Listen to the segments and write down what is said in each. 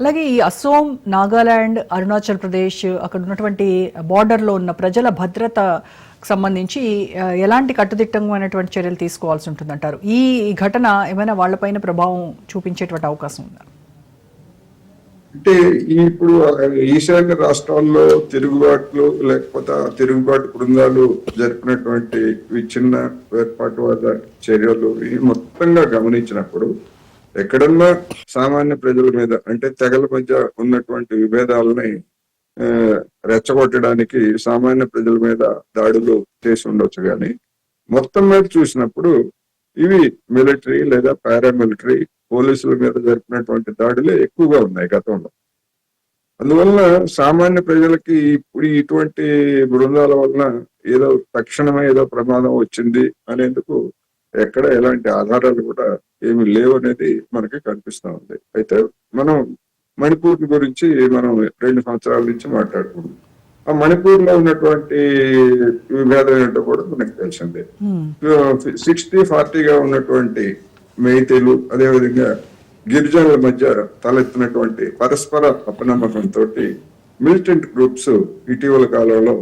అలాగే ఈ అస్సోం నాగాలాండ్ అరుణాచల్ ప్రదేశ్ అక్కడ ఉన్నటువంటి బార్డర్లో ఉన్న ప్రజల భద్రత సంబంధించి ఎలాంటి కట్టుదిట్టమైనటువంటి చర్యలు తీసుకోవాల్సి ఉంటుందంటారు? ఈ ఘటన ఏమైనా వాళ్ళపైన ప్రభావం చూపించేటువంటి అవకాశం ఉందా? అంటే ఇప్పుడు ఈశాన్య రాష్ట్రాల్లో తిరుగుబాట్లు లేకపోతే తిరుగుబాటు బృందాలు జరిపినటువంటి విచ్ఛిన్న వేర్పాటువాద చర్యలు ఇవి మొత్తంగా గమనించినప్పుడు ఎక్కడన్నా సామాన్య ప్రజల మీద అంటే తెగల మధ్య ఉన్నటువంటి విభేదాలని రెచ్చగొట్టడానికి సామాన్య ప్రజల మీద దాడులు చేసి ఉండొచ్చు కానీ మొత్తం మీద చూసినప్పుడు ఇవి మిలిటరీ లేదా పారామిలిటరీ పోలీసుల మీద జరిపినటువంటి దాడులే ఎక్కువగా ఉన్నాయి గతంలో. అందువలన సామాన్య ప్రజలకి ఇప్పుడు ఇటువంటి బృందాల వలన ఏదో తక్షణమే ఏదో ప్రమాదం వచ్చింది అనేందుకు ఎక్కడ ఎలాంటి ఆధారాలు కూడా ఏమి లేవు అనేది మనకి కనిపిస్తా ఉంది. అయితే మనం మణిపూర్ గురించి మనం రెండు సంవత్సరాల నుంచి మాట్లాడుకున్నాం ఆ మణిపూర్లో ఉన్నటువంటి విభేదం ఏంటో కూడా మనకు తెలిసిందే. సిక్స్టీ ఫార్టీగా ఉన్నటువంటి మేతేలు అదేవిధంగా గిరిజనుల మధ్య తలెత్తినటువంటి పరస్పర అపనమ్మకంతో మిలిటెంట్ గ్రూప్స్ ఇటీవల కాలంలో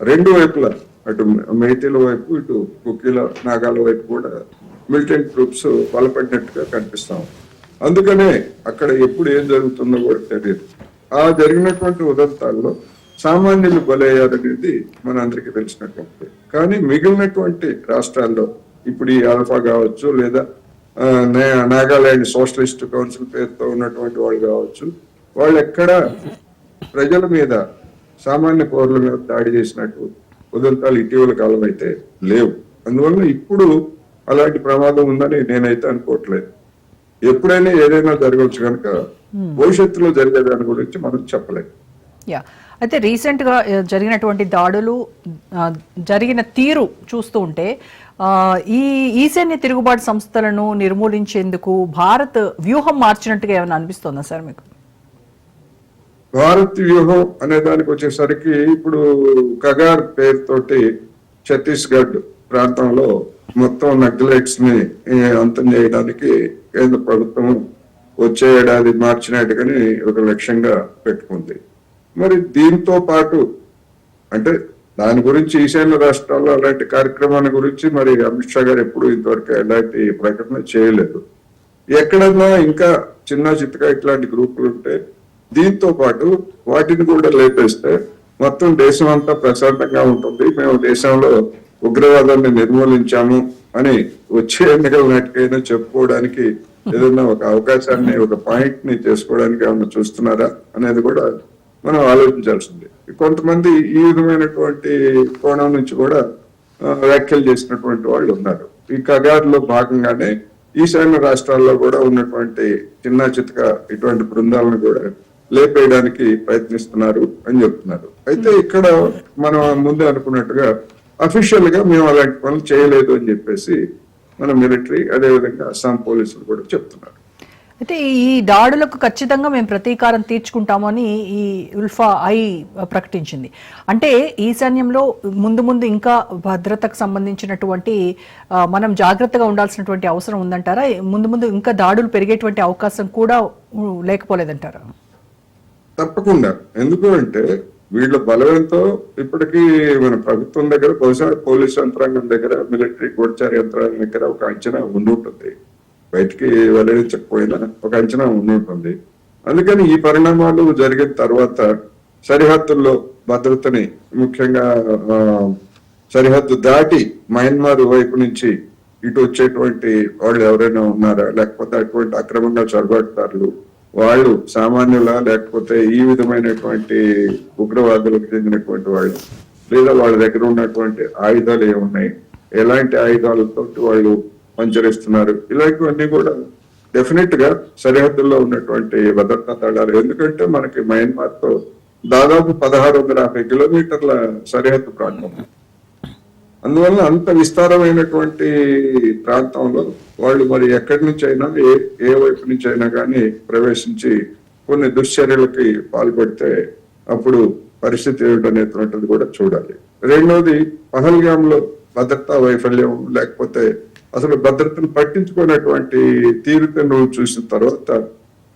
రెండు వైపులా అటు మేతేల వైపు ఇటు కుకీల నాగాల వైపు కూడా మిలిటెంట్ గ్రూప్స్ బలపడినట్టుగా కనిపిస్తాం అందుకనే అక్కడ ఎప్పుడు ఏం జరుగుతుందో కూడా తెలియదు ఆ జరిగినటువంటి ఉదంతాల్లో సామాన్యులు బలయ్యారనేది మన అందరికీ తెలిసినటువంటి. కానీ మిగిలినటువంటి రాష్ట్రాల్లో ఇప్పుడు ఈ ఆల్ఫా కావచ్చు లేదా నాగాలాండ్ సోషలిస్ట్ కౌన్సిల్ పేరుతో ఉన్నటువంటి వాళ్ళు కావచ్చు వాళ్ళు ఎక్కడ ప్రజల మీద సామాన్య పౌరుల మీద దాడి చేసినట్టు ఉదంతాలు ఇటీవల కాలం అయితే లేవు. అందువల్ల ఇప్పుడు అలాంటి ప్రమాదం ఉందని నేనైతే అనుకోవట్లేదు. ఎప్పుడైనా ఏదైనా జరగవచ్చు కనుక భవిష్యత్తులో జరిగే దాని గురించి మనం చెప్పలేము యా అయితే రీసెంట్గా జరిగినటువంటి దాడులు జరిగిన తీరు చూస్తూ ఉంటే ఈ ఈశాన్య తిరుగుబాటు సంస్థలను నిర్మూలించేందుకు భారత్ వ్యూహం మార్చినట్టుగా ఏమైనా అనిపిస్తుందా సార్ మీకు? భారత్ వ్యూహం అనే దానికి వచ్చేసరికి ఇప్పుడు కగార్ పేరుతోటి ఛత్తీస్గఢ్ ప్రాంతంలో మొత్తం నక్సలైట్స్ని అంతం చేయడానికి కేంద్ర ప్రభుత్వం వచ్చే ఏడాది మార్చి నాటికని ఒక లక్ష్యంగా పెట్టుకుంది. మరి దీంతో పాటు అంటే దాని గురించి ఈశాన్య రాష్ట్రాల్లో అలాంటి కార్యక్రమాల గురించి మరి అమిత్ షా గారు ఎప్పుడు ఇంతవరకు ఎలాంటి ప్రకటన చేయలేదు. ఎక్కడన్నా ఇంకా చిన్న చిత్తగా ఇట్లాంటి గ్రూపులు ఉంటే దీంతో పాటు వాటిని కూడా లేపేస్తే మొత్తం దేశం అంతా ప్రశాంతంగా ఉంటుంది. మేము దేశంలో ఉగ్రవాదాన్ని నిర్మూలించాము అని వచ్చే ఎన్నికల నాటికైనా చెప్పుకోవడానికి ఏదైనా ఒక అవకాశాన్ని ఒక పాయింట్ని చేసుకోవడానికి ఏమన్నా చూస్తున్నారా అనేది కూడా మనం ఆలోచించాల్సింది. కొంతమంది ఈ విధమైనటువంటి కోణం నుంచి కూడా వ్యాఖ్యలు చేసినటువంటి వాళ్ళు ఉన్నారు. ఈ కగారులో భాగంగానే ఈశాన్య రాష్ట్రాల్లో కూడా ఉన్నటువంటి చిన్న చితక ఇటువంటి బృందాలను కూడా లేపేయడానికి ప్రయత్నిస్తున్నారు అని చెప్తున్నారు. అయితే ఇక్కడ మనం ముందే అనుకున్నట్టుగా అఫీషియల్గా మేము అలాంటి పనులు చేయలేదు అని చెప్పేసి మన మిలిటరీ అదేవిధంగా అస్సాం పోలీసులు కూడా చెప్తున్నారు. అయితే ఈ దాడులకు ఖచ్చితంగా మేము ప్రతీకారం తీర్చుకుంటామని ఈ ఉల్ఫా ఐ ప్రకటించింది. అంటే ఈశాన్యంలో ముందు ముందు ఇంకా భద్రతకు సంబంధించినటువంటి మనం జాగ్రత్తగా ఉండాల్సినటువంటి అవసరం ఉందంటారా? ముందు ముందు ఇంకా దాడులు పెరిగేటువంటి అవకాశం కూడా లేకపోలేదంటారా? తప్పకుండా. ఎందుకు అంటే వీళ్ళ బలవంతో ఇప్పటికీ మన ప్రభుత్వం దగ్గర బహుశా పోలీస్ యంత్రాంగం దగ్గర మిలిటరీ గూఢచార యంత్రాంగం దగ్గర ఒక అంచనా ఉండి ఉంటుంది బయటికి వెల్లడించకపోయినా ఒక అంచనా ఉండి ఉంటుంది అందుకని ఈ పరిణామాలు జరిగిన తర్వాత సరిహద్దుల్లో భద్రతని ముఖ్యంగా సరిహద్దు దాటి మయన్మార్ వైపు నుంచి ఇటు వచ్చేటువంటి వాళ్ళు ఎవరైనా ఉన్నారా? లేకపోతే అటువంటి అక్రమంగా చొరబడతారు? వాళ్ళు సామాన్యుల లేకపోతే ఈ విధమైనటువంటి ఉగ్రవాదులకు చెందినటువంటి వాళ్ళు లేదా వాళ్ళ దగ్గర ఉన్నటువంటి ఆయుధాలు ఏమున్నాయి? ఎలాంటి ఆయుధాలతో వాళ్ళు పంచరిస్తున్నారు? ఇలాంటివన్నీ కూడా డెఫినెట్గా సరిహద్దుల్లో ఉన్నటువంటి భద్రతా దళాలు. ఎందుకంటే మనకి మయన్మార్తో దాదాపు పదహారు వందల యాభై కిలోమీటర్ల సరిహద్దు ప్రాంతం. అందువల్ల అంత విస్తారమైనటువంటి ప్రాంతంలో వాళ్ళు మరి ఎక్కడి నుంచి అయినా ఏ ఏ వైపు నుంచి అయినా కానీ ప్రవేశించి కొన్ని దుశ్చర్యలకి పాల్పడితే అప్పుడు పరిస్థితి ఏమిటనేటువంటిది కూడా చూడాలి. రెండవది పహల్గామ్లో భద్రతా వైఫల్యం లేకపోతే అసలు భద్రతను పట్టించుకునేటువంటి తీరుతను చూసిన తర్వాత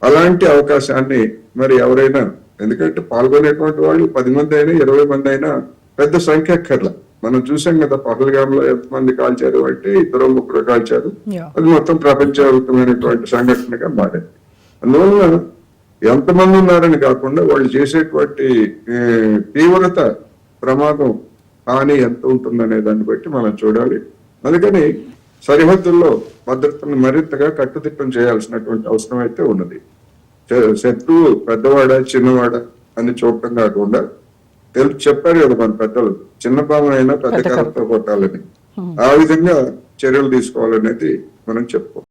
అలాంటి అవకాశాన్ని మరి ఎవరైనా ఎందుకంటే పాల్గొనేటువంటి వాళ్ళు పది మంది అయినా ఇరవై మంది అయినా పెద్ద సంఖ్య అక్కర్లా మనం చూసాం కదా పహల్గాంలో ఎంతమంది కాల్చారు అంటే ఇద్దరు ముగ్గురు కాల్చారు. అది మొత్తం ప్రపంచవ్యాప్తమైనటువంటి సంఘటనగా మారింది. అందువల్ల ఎంతమంది ఉన్నారని కాకుండా వాళ్ళు చేసేటువంటి తీవ్రత ప్రమాదం హాని ఎంత ఉంటుందనే దాన్ని బట్టి మనం చూడాలి. అందుకని సరిహద్దుల్లో భద్రతను మరింతగా కట్టుదిట్టం చేయాల్సినటువంటి అవసరం అయితే ఉన్నది. శత్రువు పెద్దవాడ చిన్నవాడ అని చూడటం కాకుండా తెలుసు చెప్పారు కదా మన పెద్దలు. చిన్న పామునైనా పెద్ద కర్రతో కొట్టాలని. ఆ విధంగా చర్యలు తీసుకోవాలనేది మనం చెప్పుకో